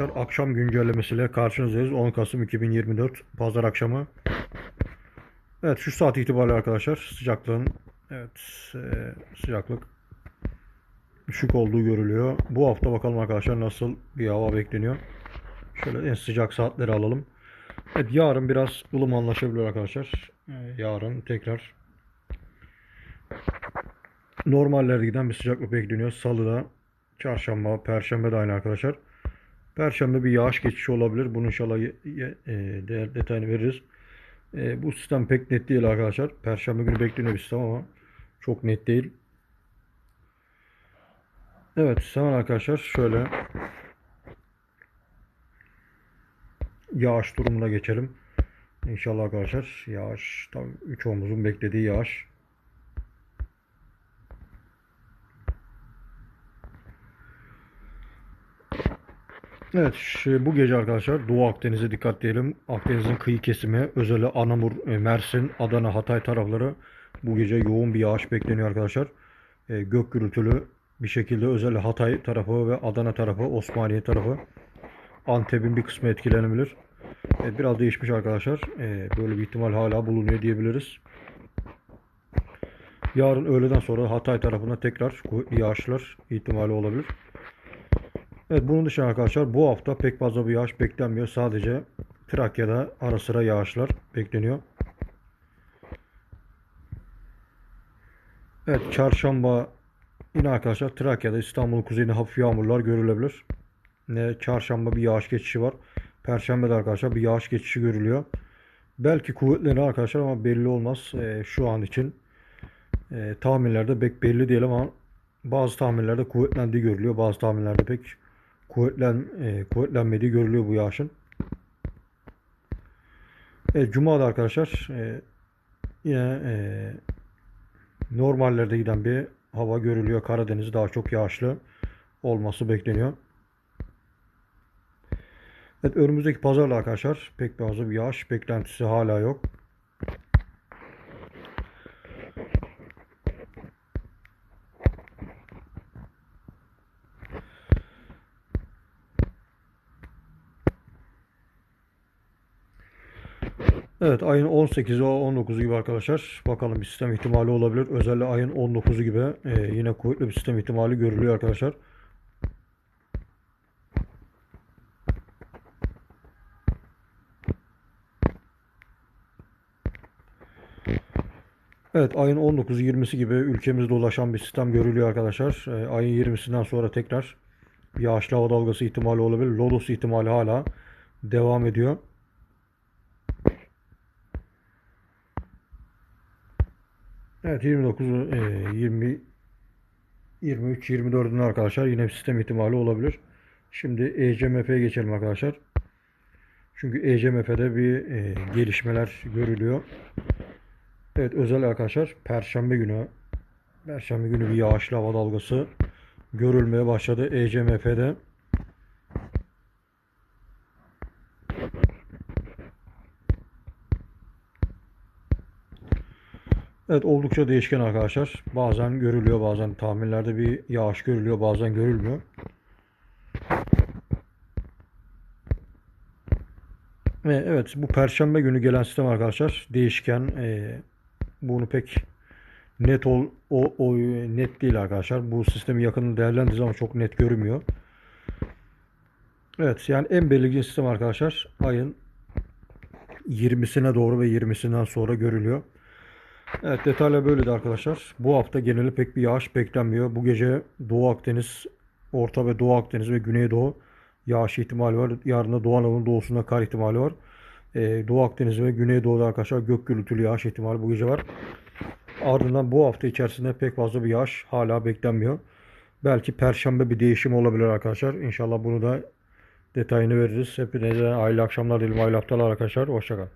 arkadaşlar akşam güncellemesiyle karşınızdayız. 10 Kasım 2024 Pazar akşamı. Evet şu saat itibariyle arkadaşlar sıcaklığın evet e, sıcaklık düşük olduğu görülüyor. Bu hafta bakalım arkadaşlar nasıl bir hava bekleniyor. Şöyle en sıcak saatleri alalım. Evet yarın biraz ılımanlaşabilir arkadaşlar. Yarın tekrar normallerde giden bir sıcaklık bekleniyor. Salıda, çarşamba, perşembe de aynı arkadaşlar. Perşembe bir yağış geçişi olabilir. Bunu inşallah e, değer detayını veririz. E, bu sistem pek net değil arkadaşlar. Perşembe günü bekleniyor bir sistem ama çok net değil. Evet, hemen arkadaşlar şöyle yağış durumuna geçelim. İnşallah arkadaşlar yağış tam 3 omuzun beklediği yağış. Evet, bu gece arkadaşlar Doğu Akdeniz'e dikkat diyelim. Akdeniz'in kıyı kesimi, özellikle Anamur, e, Mersin, Adana, Hatay tarafları bu gece yoğun bir yağış bekleniyor arkadaşlar. E, gök gürültülü bir şekilde özellikle Hatay tarafı ve Adana tarafı, Osmaniye tarafı, Antep'in bir kısmı etkilenebilir. E, biraz değişmiş arkadaşlar. Böyle bir ihtimal hala bulunuyor diyebiliriz. Yarın öğleden sonra Hatay tarafına tekrar yağışlar ihtimali olabilir. Evet bunun dışında arkadaşlar bu hafta pek fazla bir yağış beklenmiyor. Sadece Trakya'da ara sıra yağışlar bekleniyor. Evet çarşamba yine arkadaşlar Trakya'da İstanbul'un kuzeyinde hafif yağmurlar görülebilir. Ne çarşamba bir yağış geçişi var. Perşembe de arkadaşlar bir yağış geçişi görülüyor. Belki kuvvetlenir arkadaşlar ama belli olmaz Ee, şu an için. Ee, tahminlerde pek belli değil ama bazı tahminlerde kuvvetlendiği görülüyor. Bazı tahminlerde pek kuvvetlen e, kuvvetlenmediği görülüyor bu yağışın. Evet, Cuma'da arkadaşlar e, yine e, normallerde giden bir hava görülüyor. Karadeniz daha çok yağışlı olması bekleniyor. Evet önümüzdeki pazarla arkadaşlar pek fazla bir yağış beklentisi hala yok. Evet ayın 18'i 19'u gibi arkadaşlar. Bakalım bir sistem ihtimali olabilir. Özellikle ayın 19'u gibi e, yine kuvvetli bir sistem ihtimali görülüyor arkadaşlar. Evet ayın 19'u 20'si gibi ülkemizde ulaşan bir sistem görülüyor arkadaşlar. E, ayın 20'sinden sonra tekrar yağışlı hava dalgası ihtimali olabilir. Lodos ihtimali hala devam ediyor. Evet 29 e, 20 23 24'ünde arkadaşlar yine bir sistem ihtimali olabilir. Şimdi ECMF'ye geçelim arkadaşlar. Çünkü ECMF'de bir e, gelişmeler görülüyor. Evet özel arkadaşlar Perşembe günü Perşembe günü bir yağışlı hava dalgası görülmeye başladı ECMF'de. Evet oldukça değişken arkadaşlar. Bazen görülüyor bazen tahminlerde bir yağış görülüyor bazen görülmüyor. Ve evet bu perşembe günü gelen sistem arkadaşlar değişken e, bunu pek net ol o, o net değil arkadaşlar. Bu sistemi yakından değerlendirdiği zaman çok net görünmüyor. Evet yani en belirgin sistem arkadaşlar ayın 20'sine doğru ve 20'sinden sonra görülüyor. Evet detaylar böyleydi arkadaşlar. Bu hafta geneli pek bir yağış beklenmiyor. Bu gece Doğu Akdeniz, Orta ve Doğu Akdeniz ve Güneydoğu yağış ihtimali var. Yarın da Doğu Anadolu doğusunda kar ihtimali var. Ee, Doğu Akdeniz ve Güneydoğu'da arkadaşlar gök gürültülü yağış ihtimali bu gece var. Ardından bu hafta içerisinde pek fazla bir yağış hala beklenmiyor. Belki Perşembe bir değişim olabilir arkadaşlar. İnşallah bunu da detayını veririz. Hepinize hayırlı akşamlar dilerim, hayırlı haftalar arkadaşlar. Hoşçakalın.